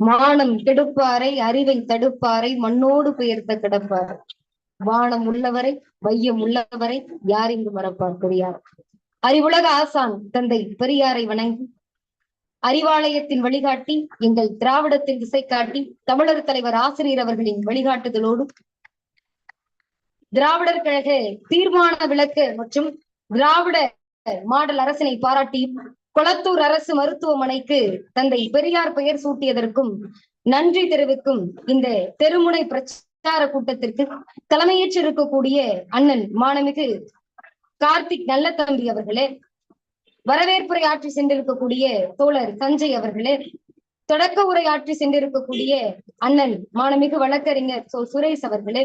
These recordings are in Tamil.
மானம் கெடுப்பாரை அறிவை தடுப்பாரை மண்ணோடு பெயர்த்த கிடப்பார். வானம் உள்ளவரை வையம் உள்ளவரை யார் இங்கு மறப்பார் பெரியார். அறிவுலக ஆசான் தந்தை பெரியாரை வணங்கி அறிவாலயத்தின் வழிகாட்டி எங்கள் திராவிடத்தின் திசை காட்டி தமிழர் தலைவர் ஆசிரியர் அவர்களின் வழிகாட்டுதலோடு திராவிடர் கழக தீர்மான விளக்கு மற்றும் திராவிட மாடல் அரசினை பாராட்டியும் கொளத்தூர் அரசு மருத்துவமனைக்கு தந்தை பெரியார் பெயர் சூட்டியதற்கும் நன்றி தெரிவிக்கும் இந்த தெருமுனை பிரச்சார கூட்டத்திற்கு தலைமையேற்றிருக்கக்கூடிய அண்ணன் மாணமிகு கார்த்திக் நல்லதம்பி அவர்களே வரவேற்புரை ஆற்றி சென்றிருக்கக்கூடிய தோழர் சஞ்சய் அவர்களே தொடக்க உரையாற்றி சென்றிருக்கக்கூடிய அண்ணன் மாணமிகு வழக்கறிஞர் சோ சுரேஷ் அவர்களே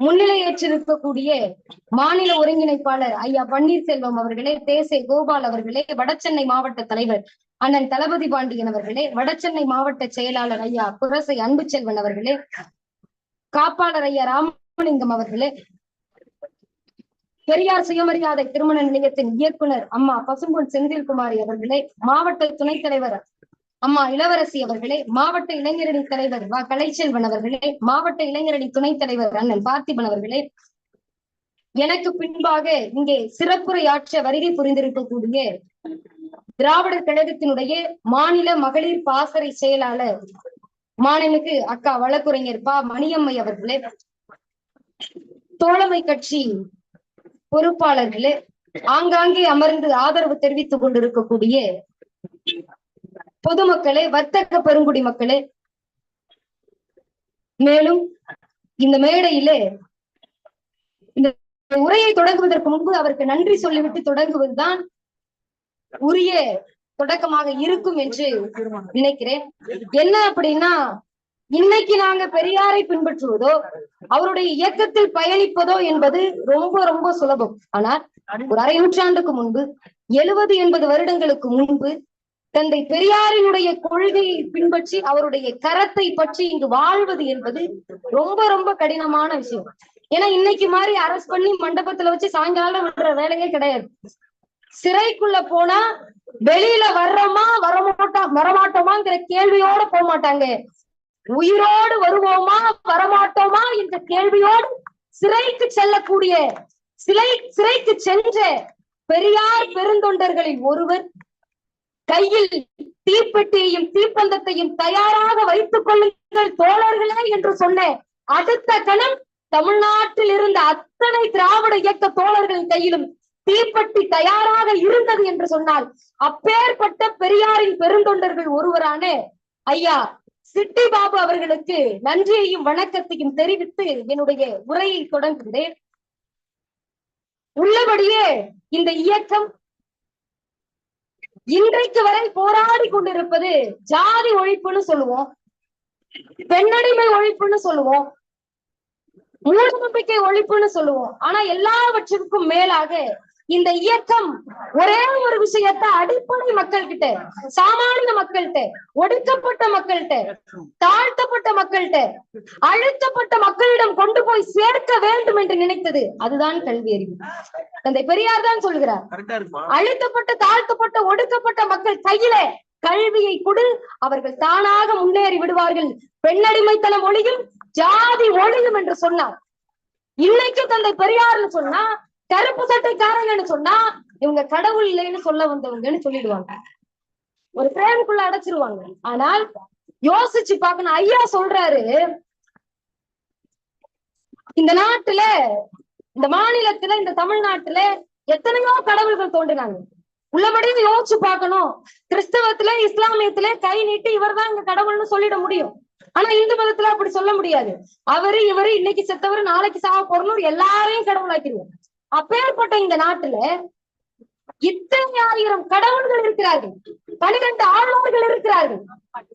முன்னிலை ஏற்றிருக்கக்கூடிய மாநில ஒருங்கிணைப்பாளர் ஐயா பன்னீர்செல்வம் அவர்களே தேசே கோபால் அவர்களே வடசென்னை மாவட்ட தலைவர் அண்ணன் தளபதி பாண்டியன் அவர்களே வடசென்னை மாவட்ட செயலாளர் ஐயா புரசை அன்புச்செல்வன் அவர்களே காப்பாளர் ஐயா ராமலிங்கம் அவர்களே பெரியார் சுயமரியாதை திருமண நிலையத்தின் இயக்குனர் அம்மா பசும்பொன் செந்தில்குமாரி அவர்களே மாவட்ட துணைத் தலைவர் அம்மா இளவரசி அவர்களே மாவட்ட இளைஞரணி தலைவர் வ கலைச்செல்வன் அவர்களே மாவட்ட இளைஞரணி துணைத் தலைவர் அண்ணன் பார்த்திபன் அவர்களே எனக்கு பின்பாக இங்கே சிறப்புரையாற்ற வருகை புரிந்திருக்கக்கூடிய திராவிடர் கழகத்தினுடைய மாநில மகளிர் பாசறை செயலாளர் மாணனுக்கு அக்கா வழக்குரைஞர் பா மணியம்மை அவர்களே தோழமை கட்சி பொறுப்பாளர்களே ஆங்காங்கே அமர்ந்து ஆதரவு தெரிவித்துக் கொண்டிருக்கக்கூடிய பொதுமக்களே வர்த்தக பெருங்குடி மக்களே. மேலும் இந்த மேடையிலே இந்த உரையை தொடங்குவதற்கு முன்பு அவருக்கு நன்றி சொல்லிவிட்டு தொடங்குவதுதான் உரிய தொடக்கமாக இருக்கும் என்று நினைக்கிறேன். என்ன அப்படின்னா இன்னைக்கு நாங்க பெரியாரை பின்பற்றுவதோ அவருடைய இயக்கத்தில் பயணிப்பதோ என்பது ரொம்ப ரொம்ப சுலபம். ஆனால் ஒரு அரை நூற்றாண்டுக்கு முன்பு எழுபது எண்பது வருடங்களுக்கு முன்பு தந்தை பெரியாரினுடைய கொள்கையை பின்பற்றி அவருடைய கரத்தை பற்றி இங்கு வாழ்வது என்பது ரொம்ப ரொம்ப கடினமான விஷயம். ஏன்னா இன்னைக்கு மாதிரி அரஸ்ட் பண்ணி மண்டபத்துல வச்சு சாயங்காலம் விடுற வேலையே கிடையாது. சிறைக்குள்ள போனா வெளியில வர்றோமா வரமாட்டா வரமாட்டோமாங்கிற கேள்வியோட போக மாட்டாங்க. உயிரோடு வருவோமா வரமாட்டோமா என்ற கேள்வியோடு சிறைக்கு செல்லக்கூடிய சிலை சிறைக்கு சென்ற பெரியார் பெருந்தொண்டர்களில் ஒருவர் கையில் தீப்பெட்டியையும் தீப்பந்தத்தையும் தயாராக வைத்துக் கொள்ளுங்கள் தோழர்களே என்று சொன்ன அடுத்த கணம் தமிழ்நாட்டில் இருந்த அத்தனை திராவிட இயக்க தோழர்களின் கையிலும் தீப்பெட்டி தயாராக இருந்தது என்று சொன்னால் அப்பேற்பட்ட பெரியாரின் பெருந்தொண்டர்கள் ஒருவரான ஐயா சிட்டி பாபு அவர்களுக்கு நன்றியையும் வணக்கத்தையும் தெரிவித்து என்னுடைய உரையை தொடங்குகிறேன். உள்ளபடியே இந்த இயக்கம் இன்றைக்கு வரை போராடி கொண்டிருப்பது ஜாதி ஒழிப்புன்னு சொல்லுவோம். பெண்ணடிமை ஒழிப்புன்னு சொல்லுவோம். மூட நம்பிக்கை ஒழிப்புன்னு சொல்லுவோம். ஆனா எல்லாவற்றிற்கும் மேலாக இந்த இயக்கம் ஒரே ஒரு விஷயத்த அடிப்படை மக்கள் கிட்ட சாமானிய மக்கள்கிட்ட ஒடுக்கப்பட்ட மக்கள்கிட்ட தாழ்த்தப்பட்ட மக்கள்கிட்ட அழுத்தப்பட்ட மக்களிடம் கொண்டு போய் சேர்க்க வேண்டும் என்று நினைத்தது அதுதான் கல்வி அறிவு. தந்தை பெரியார் தான் சொல்கிறார் அழுத்தப்பட்ட தாழ்த்தப்பட்ட ஒடுக்கப்பட்ட மக்கள் கையில கல்வியை கொடு அவர்கள் தானாக முன்னேறி விடுவார்கள். பெண்ணடிமைத்தனம் ஒளியும் ஜாதி ஒளியும் என்று சொன்னார். இன்னைக்கு தந்தை பெரியார்னு சொன்னா கருப்பு சட்டைக்காரங்கன்னு சொன்னா இவங்க கடவுள் இல்லைன்னு சொல்ல வந்தவங்கன்னு சொல்லிடுவாங்க. ஒரு பிரேமுக்குள்ள அடைச்சிருவாங்க. ஆனால் யோசிச்சு பார்க்கணும். ஐயா சொல்றாரு இந்த நாட்டுல இந்த மாநிலத்துல இந்த தமிழ்நாட்டுல எத்தனையோ கடவுள்கள் தோன்றினாங்க. உள்ளபடியும் யோசிச்சு பார்க்கணும். கிறிஸ்தவத்துல இஸ்லாமியத்துல கை நீட்டு இவர் தான் இங்க கடவுள்னு சொல்லிட முடியும். ஆனா இந்து மதத்துல அப்படி சொல்ல முடியாது. அவரு இவரு இன்னைக்கு செத்தவரு நாளைக்கு சாக போறணும் எல்லாரையும் கடவுளாக்கிடுவோம் அப்பேற்பட்ட இந்த நாட்டுல இத்தனை ஆயிரம் கடவுள்கள் இருக்கிறார்கள். பனிரெண்டு ஆழ்வார்கள் இருக்கிறார்கள்.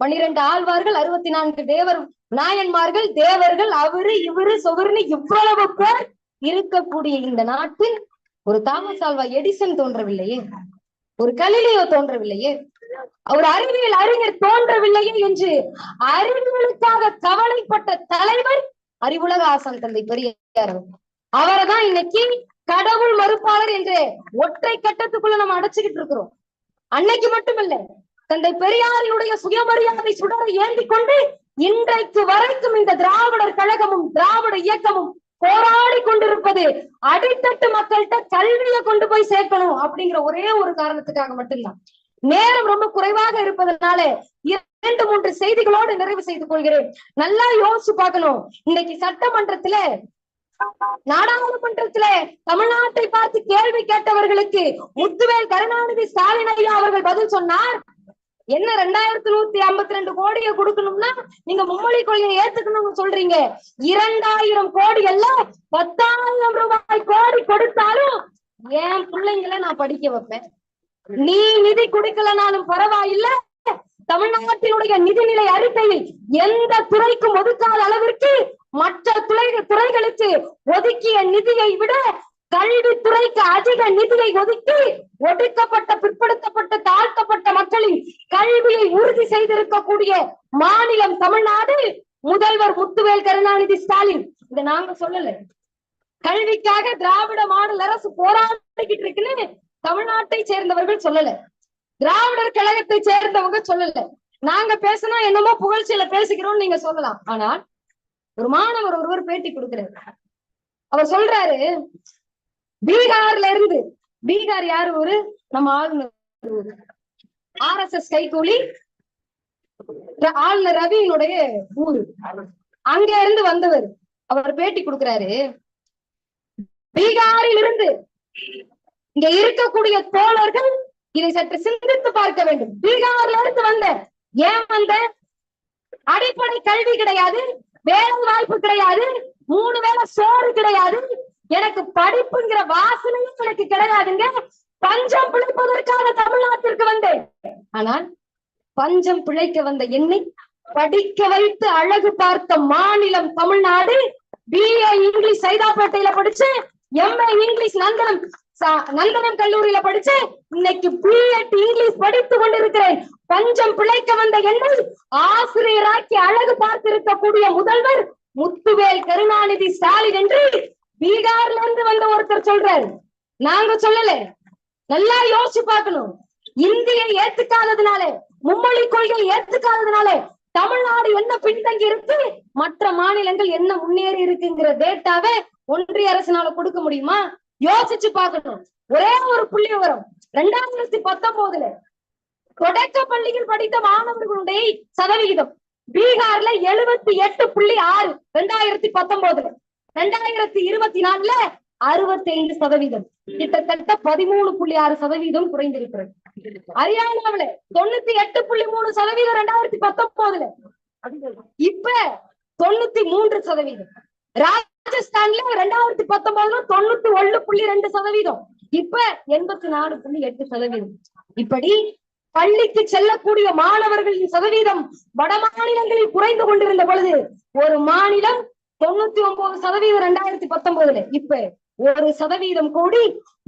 பனிரெண்டு ஆழ்வார்கள் அறுபத்தி நான்கு தேவர் நாயன்மார்கள் தேவர்கள் அவரு இவரு சொவருன்னு இவ்வளவு பேர் இருக்கக்கூடிய இந்த நாட்டில் ஒரு தாமஸ் ஆல்வா எடிசன் தோன்றவில்லையே? ஒரு கலிலியோ தோன்றவில்லையே? ஒரு அறிவியல் அறிஞர் தோன்றவில்லையே என்று அறிவியலுக்காக கவலைப்பட்ட தலைவர் அறிவுலக ஆசான் தந்தை பெரியார் அவரை தான் இன்னைக்கு கடவுள் மறுப்பாளர் என்று ஒற்றை கட்டத்துக்குள்ள நம்ம அடைச்சுக்கிட்டு இருக்கிறோம். அன்னைக்கு மட்டுமில்லை தந்தை பெரியாரினுடைய சுயமரியாதை சுடரை ஏந்தி கொண்டு இன்றைக்கு வரைக்கும் இந்த திராவிடர் கழகமும் திராவிட இயக்கமும் போராடி கொண்டிருப்பது அடித்தட்டு மக்கள்கிட்ட கல்வியை கொண்டு போய் சேர்க்கணும் அப்படிங்கிற ஒரே ஒரு காரணத்துக்காக மட்டும்தான். நேரம் ரொம்ப குறைவாக இருப்பதனால இரண்டு மூன்று செய்திகளோடு நிறைவு செய்து கொள்கிறேன். நல்லா யோசிச்சு பார்க்கணும். இன்னைக்கு சட்டமன்றத்துல நாடாளுமன்றத்துல தமிழ்நாட்டை பார்த்து கேள்வி கேட்டவர்களுக்கு முத்துவேல் கருணாநிதி ஸ்டாலின் ஐயா அவர்கள் பதில் சொன்னார். என்ன ரெண்டாயிரத்தி நூத்தி ஐம்பத்தி ரெண்டு கோடியை கொடுக்கணும்னா நீங்க மும்மொழி கொள்கையை ஏத்துக்கணும்னு சொல்றீங்க. இரண்டாயிரம் கோடி அல்ல பத்தாயிரம் ரூபாய் கோடி கொடுத்தாலும் என் பிள்ளைங்களை நான் படிக்க வைப்பேன்? நீ நிதி கொடுக்கலனாலும் பரவாயில்ல தமிழ்நாட்டினுடைய நிதிநிலை அறிக்கையில் எந்த துறைக்கும் ஒதுக்காத அளவிற்கு மற்ற துறை துறைகளுக்கு ஒதுக்கிய நிதியை விட கல்வித்துறைக்கு அதிக நிதியை ஒதுக்கி ஒடுக்கப்பட்ட பிற்படுத்தப்பட்ட தாழ்த்தப்பட்ட மக்களின் கல்வியை உறுதி செய்திருக்கக்கூடிய மாநிலம் தமிழ்நாடு. முதல்வர் முத்துவேல் கருணாநிதி ஸ்டாலின். இதை நாங்க சொல்லல. கல்விக்காக திராவிட மாடல் அரசு போராடிக்கிட்டு இருக்குன்னு தமிழ்நாட்டை சேர்ந்தவர்கள் சொல்லல. திராவிடர் கழகத்தை சேர்ந்தவங்க சொல்லல. நாங்க பேசினா என்னமோ புகழ்ச்சியில பேசுகிறோம் நீங்க சொல்லலாம். ஆனால் ஒரு மாணவர் ஒருவர் பேட்டி கொடுக்கிறாரு. அவர் சொல்றாரு பீகார்ல இருந்து பீகார் யாரு ஒரு நம்ம ஆளுநர் ஆர் எஸ் எஸ் கைகூலி ஆளுநர் ரவியினுடைய ஊரு. அங்க இருந்து வந்தவர் அவர் பேட்டி கொடுக்கிறாரு பீகாரில் இருந்து இங்க இருக்கக்கூடிய தோழர்கள் இதை சற்று சிந்தித்து பார்க்க வேண்டும். பீகார்ல இருந்து வந்த ஏன் வந்த? அடிப்படை கல்வி கிடையாது. வேலை வாய்ப்பு கிடையாது. மூணு வேளை சோறு கிடையாது. எனக்கு படிப்புங்கிற வாசனையும் எனக்கு கிடையாதுங்க. பஞ்சம் பிழைப்பதற்காக தமிழ்நாட்டிற்கு வந்தேன். ஆனால் பஞ்சம் பிழைக்க வந்த என்னை படிக்க வைத்து அழகு பார்த்த மாநிலம் தமிழ்நாடு. பிஏ இங்கிலீஷ் சைதாப்பேட்டையில படிச்சு எம்ஏ இங்கிலீஷ் நந்தனம் நந்தனம் கல்லூரியில படிச்சு இன்னைக்கு பிஎட் இங்கிலீஷ் படித்து கொண்டிருக்கிறேன். பஞ்சம் பிழைக்க வந்த என்னை ஆசிரியராக்கி அழகு பார்த்திருக்கக்கூடிய முதல்வர் முத்துவேல் கருணாநிதி ஸ்டாலின் என்று பீகார்ல இருந்து வந்த ஒருத்தர் சொல்றாரு. நாங்க சொல்லல. நல்லா யோசிச்சு பார்க்கணும். இந்தியை ஏத்துக்காததுனால மும்மொழி கொள்கை ஏத்துக்காததுனால தமிழ்நாடு என்ன பின்தங்கி இருக்கு? மற்ற மாநிலங்கள் என்ன முன்னேறி இருக்குங்கிற டேட்டாவை ஒன்றிய அரசுனால கொடுக்க முடியுமா? யோசிச்சு பார்க்கணும். ஒரே ஒரு புள்ளி விவரம் ரெண்டாயிரத்தி பத்தொன்பதுல தொடக்க பள்ளியில் படித்த மாணவர்களுடைய சதவிகிதம் பீகார்ல எழுபத்தி எட்டு புள்ளி ஆறு ரெண்டாயிரத்தி பத்தொன்பதுல. ரெண்டாயிரத்தி இருபத்தி நாலுல அறுபத்தி ஐந்து சதவீதம். கிட்டத்தட்ட பதிமூணு புள்ளி ஆறு சதவீதம் குறைந்திருக்கிறது. ஹரியானாவில தொண்ணூத்தி எட்டு புள்ளி மூணு சதவீதம் ரெண்டாயிரத்தி பத்தொன்பதுல. இப்ப தொண்ணூத்தி மூன்று சதவீதம். ராஜஸ்தான்ல ரெண்டாயிரத்தி பத்தொன்பதுல தொண்ணூத்தி ஒண்ணு புள்ளி ரெண்டு சதவீதம். இப்ப எண்பத்தி நாலு புள்ளி எட்டு சதவீதம். இப்படி பள்ளிக்கு செல்லக்கூடிய மாணவர்களின் சதவீதம் வட மாநிலங்களில் குறைந்து கொண்டிருந்த பொழுது ஒரு மாநிலம் தொண்ணூத்தி ஒன்பது சதவீதம் ரெண்டாயிரத்தி பத்தொன்பதுல. இப்ப ஒரு சதவீதம் கூடி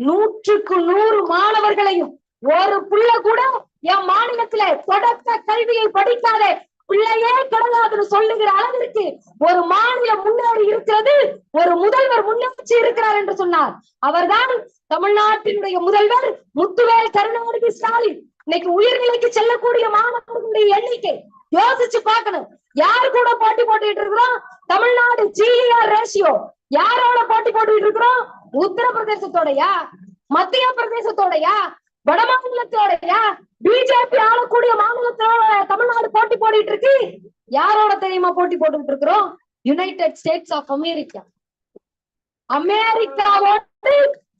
நூற்றுக்கு நூறு மாணவர்களையும் ஒரு புள்ள கூட என் மாநிலத்துல தொடக்க கல்வியை படிக்காத பிள்ளையே கிடையாதுன்னு சொல்லுகிற அளவிற்கு ஒரு மாநிலம் முன்னேறி இருக்கிறது ஒரு முதல்வர் முன்னேற்றி இருக்கிறார் என்று சொன்னார். அவர்தான் தமிழ்நாட்டினுடைய முதல்வர் முத்துவேல் கருணாநிதி ஸ்டாலின். இன்னைக்கு உயிர்நிலைக்கு செல்லக்கூடிய மாணவர்களுடைய எண்ணிக்கை யோசிச்சு பார்க்கணும். யார் கூட போட்டி போட்டுட்டு இருக்கிறோம்? தமிழ்நாடு ஜிஆர் ரேஷியோ யாரோட போட்டி போட்டுட்டு இருக்கிறோம்? உத்தரப்பிரதேசத்தோடயா? மத்திய பிரதேசத்தோடயா வட மாநிலத்தோடயா? பிஜேபி ஆளக்கூடிய மாநிலத்தோட தமிழ்நாடு போட்டி போட்டுட்டு இருக்கு. யாரோட தெரியுமா போட்டி போட்டுட்டு இருக்கிறோம்? யுனைடெட் ஸ்டேட்ஸ் ஆஃப் அமெரிக்கா அமெரிக்காவோடு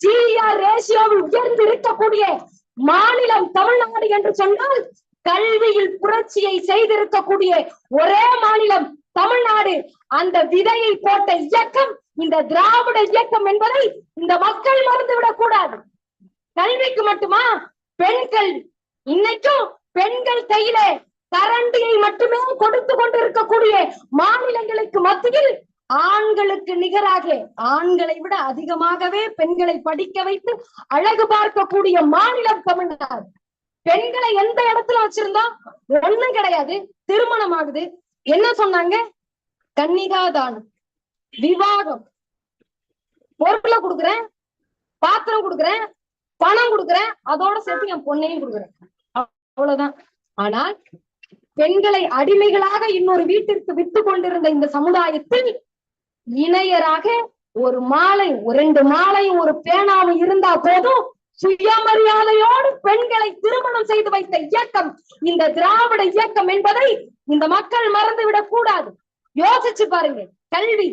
ஜிஆர் ரேஷியோவில் உயர்ந்து இருக்கக்கூடிய மாநிலம் தமிழ்நாடு என்று சொன்னால் கல்வியில் புரட்சியை செய்திருக்கக்கூடிய ஒரே மாநிலம் தமிழ்நாடு. அந்த விதையை போட்ட இயக்கம் இந்த திராவிட இயக்கம் என்பதை இந்த மக்கள் மறந்துவிடக் கூடாது கல்விக்கு மட்டுமா? பெண்கள். இன்னைக்கும் பெண்கள் கையில கரண்டியை மட்டுமே கொடுத்து கொண்டிருக்கக்கூடிய மாநிலங்களுக்கு மத்தியில் ஆண்களுக்கு நிகராக ஆண்களை விட அதிகமாகவே பெண்களை படிக்க வைத்து அழகு பார்க்கக்கூடிய மாநிலம் தமிழ்நாடு. பெண்களை எந்த இடத்துல வச்சிருந்தோம்? ஒண்ணும் கிடையாது. திருமணம் ஆகுது. என்ன சொன்னாங்க? கன்னிகாதானம். விவாகம். பொருளை கொடுக்குறேன். பாத்திரம் கொடுக்குறேன். பணம் கொடுக்குறேன் அதோட சேர்த்து என் பொண்ணையும் கொடுக்குறேன். அவ்வளவுதான். ஆனால் பெண்களை அடிமைகளாக இன்னொரு வீட்டிற்கு விட்டு கொண்டிருந்த இந்த சமுதாயத்தில் இணையராக ஒரு மாலை ஒரு ரெண்டு மாலையும் ஒரு பேனாவும் இருந்தா போதும் சுயமரியாதையோடு பெண்களை திருமணம் செய்து வைத்த இயக்கம் இந்த திராவிட இயக்கம் என்பதை இந்த மக்கள் மறந்துவிடக் கூடாது. யோசிச்சு பாருங்க கல்வி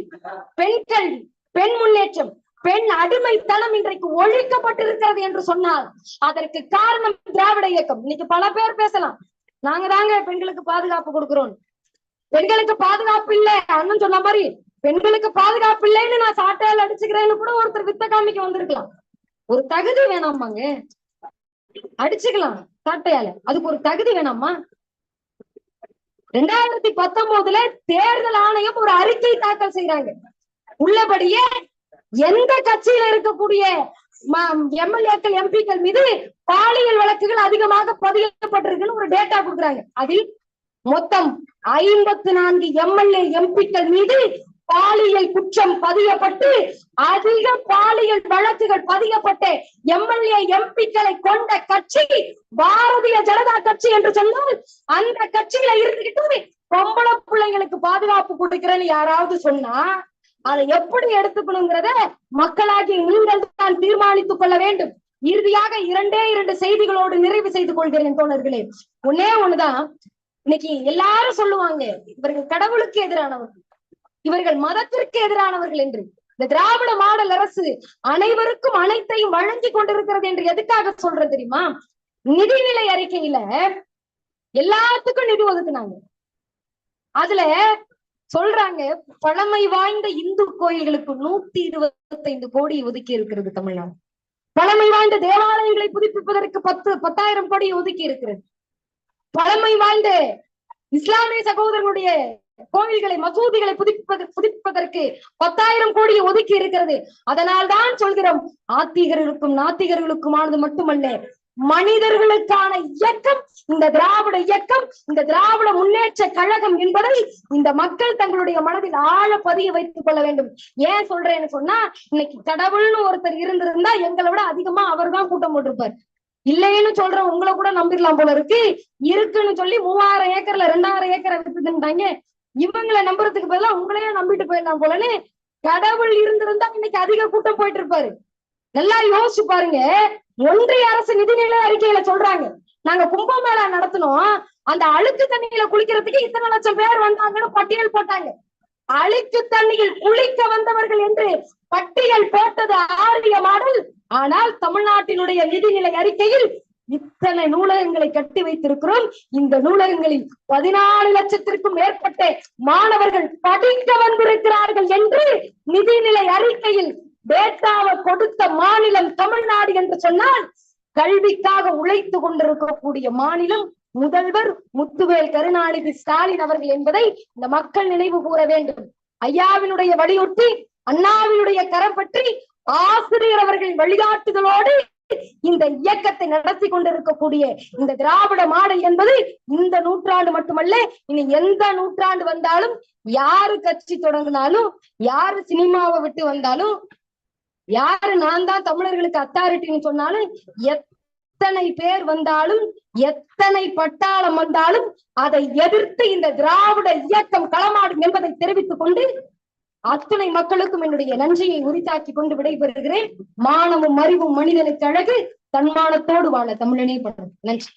பெண் கல்வி பெண் முன்னேற்றம் பெண் அடிமைத்தனம் இன்றைக்கு ஒழிக்கப்பட்டிருக்கிறது என்று சொன்னால் அதற்கு காரணம் திராவிட இயக்கம். இன்னைக்கு பல பேர் பேசலாம். நாங்க தாங்க பெண்களுக்கு பாதுகாப்பு கொடுக்கிறோம். பெண்களுக்கு பாதுகாப்பு இல்ல. அண்ணன் சொன்ன மாதிரி பெண்களுக்கு பாதுகாப்பு இல்லைன்னு நான் சாட்டையால் அடிச்சுக்கிறேன்னு கூட ஒருத்தர் வித்த காமிக்க வந்திருக்கலாம். ஒரு தகுதி வேணாமாங்க. அடிச்சுக்கலாம் சாட்டையால. அதுக்கு ஒரு தகுதி வேணாமா? ரெண்டாயிரத்தி பத்தொன்பதுல தேர்தல் ஆணையம் ஒரு அறிக்கை தாக்கல் செய்யறாங்க உள்ளபடியே எந்த கட்சியில இருக்கக்கூடிய எம்எல்ஏக்கள் எம்பிக்கள் மீது பாலியல் வழக்குகள் அதிகமாக பதியப்பட்டிருக்குன்னு ஒரு டேட்டா கொடுக்குறாங்க. அதில் மொத்தம் ஐம்பத்தி நான்கு எம்எல்ஏ எம்பிக்கள் மீது பாலியல் குற்றம் பதியப்பட்டு அதிக பாலியல் வழக்குகள் பதியப்பட்ட எம்எல்ஏ எம்பிக்களை கொண்ட கட்சி பாரதிய ஜனதா கட்சி என்று சொன்னால் அந்த கட்சியில இருந்துகிட்டு பொம்பளை பிள்ளைங்களுக்கு பாதுகாப்பு கொடுக்கிறேன்னு யாராவது சொன்னா அதை எப்படி எடுத்துக்கணுங்கிறத மக்களாகிய நீங்கள் தான் தீர்மானித்துக் கொள்ள வேண்டும். இறுதியாக இரண்டே இரண்டு செய்திகளோடு நிறைவு செய்து கொள்கிறேன் தோழர்களே. ஒன்னே ஒண்ணுதான். இன்னைக்கு எல்லாரும் சொல்லுவாங்க இவர்கள் கடவுளுக்கு எதிரானவர்கள் இவர்கள் மதத்திற்கு எதிரானவர்கள் என்று. இந்த திராவிட மாடல் அரசு அனைவருக்கும் அனைத்தையும் வழங்கி கொண்டிருக்கிறது என்று எதுக்காக சொல்றது தெரியுமா? நிதிநிலை அறிக்கையில எல்லாத்துக்கும் நிதி ஒதுக்குனாங்க. அதுல சொல்றாங்க பழமை வாய்ந்த இந்து கோயில்களுக்கு நூத்தி இருபத்தைந்து கோடி ஒதுக்கி இருக்கிறது தமிழ்நாடு. பழமை வாய்ந்த தேவாலயங்களை புதுப்பிப்பதற்கு பத்து பத்தாயிரம் கோடி ஒதுக்கி இருக்கிறது. பழமை வாய்ந்த இஸ்லாமிய சகோதரனுடைய கோவில்களை மசூதிகளை புதுப்பிப்பது புதுப்பிப்பதற்கு பத்தாயிரம் கோடி ஒதுக்கி இருக்கிறது. அதனால் தான் சொல்கிறோம் ஆத்திகர்களுக்கும் நாத்திகர்களுக்குமானது மட்டுமல்ல மனிதர்களுக்கான இயக்கம் இந்த திராவிட இயக்கம் இந்த திராவிட முன்னேற்ற கழகம் என்பதை இந்த மக்கள் தங்களுடைய மனதில் ஆழ பதிய வைத்துக் கொள்ள வேண்டும். ஏன் சொல்றேன்னு சொன்னா இன்னைக்கு கடவுள்னு ஒருத்தர் இருந்திருந்தா எங்களை விட அதிகமா அவர் தான் கூட்டம் போட்டிருப்பார். இல்லைன்னு சொல்ற உங்களை கூட நம்பிடலாம் போல இருக்கு. இருக்குன்னு சொல்லி மூவாயிரம் ஏக்கர்ல ரெண்டாயிரம் ஏக்கரை வித்துட்டாங்க இவங்களை நம்புறதுக்கு பதிலா உங்களையே நம்பிட்டு போயிடலாம் போலன்னு கடவுள் இருந்திருந்தா இன்னைக்கு அதிக கூட்டம் போயிட்டு இருப்பாரு நல்லா யோசிச்சு பாருங்க. ஒன்றிய அரசு நிதிநிலை அறிக்கையில சொல்றாங்க. நாங்க கும்பமேளா நடத்தினோம். அந்த அழுக்கு தண்ணியில குளிக்கிறதுக்கு இத்தனை லட்சம் பேர் வந்தாங்கன்னு பட்டியல் போட்டாங்க. அழுக்கு தண்ணியில் குளிக்க வந்தவர்கள் என்று பட்டியல் போட்டது ஆரிய மாடல். ஆனால் தமிழ்நாட்டினுடைய நிதிநிலை அறிக்கையில் இத்தனை நூலகங்களை கட்டி வைத்திருக்கிறோம். இந்த நூலகங்களில் பதினாலு லட்சத்திற்கும் மேற்பட்ட மாணவர்கள் படிக்க வந்திருக்கிறார்கள் என்று நிதிநிலை அறிக்கையில் டேட்டாவை கொடுத்த மாநிலம் தமிழ்நாடு என்று சொன்னால் கல்விக்காக உழைத்து கொண்டிருக்கக்கூடிய மாநிலம் முதல்வர் முத்துவேல் கருணாநிதி ஸ்டாலின் அவர்கள் என்பதை இந்த மக்கள் நினைவு கூற வேண்டும். ஐயாவினுடைய வலியுறுத்தி அண்ணாவினுடைய கரம் பற்றி ஆசிரியர் அவர்கள் வழிகாட்டுதலோடு இந்த இயக்கத்தை நடத்தி கொண்டிருக்கக்கூடிய இந்த திராவிட மாடல் என்பது இந்த நூற்றாண்டு மட்டுமல்ல இனி எந்த நூற்றாண்டு வந்தாலும் யாரு கட்சி தொடங்கினாலும் யாரு சினிமாவை விட்டு வந்தாலும் யாரு நான் தான் தமிழர்களுக்கு அத்தாரிட்டின்னு சொன்னாலும் எத்தனை பேர் வந்தாலும் எத்தனை பட்டாளம் வந்தாலும் அதை எதிர்த்து இந்த திராவிட இயக்கம் களமாடும் என்பதை தெரிவித்துக் கொண்டு அத்தனை மக்களுக்கும் என்னுடைய நன்றியை உரித்தாக்கி கொண்டு விடைபெறுகிறேன். மானமும் அறிவும் மனிதனுக்கு அழகு. தன்மானத்தோடு வாழ தமிழனே படும். நன்றி.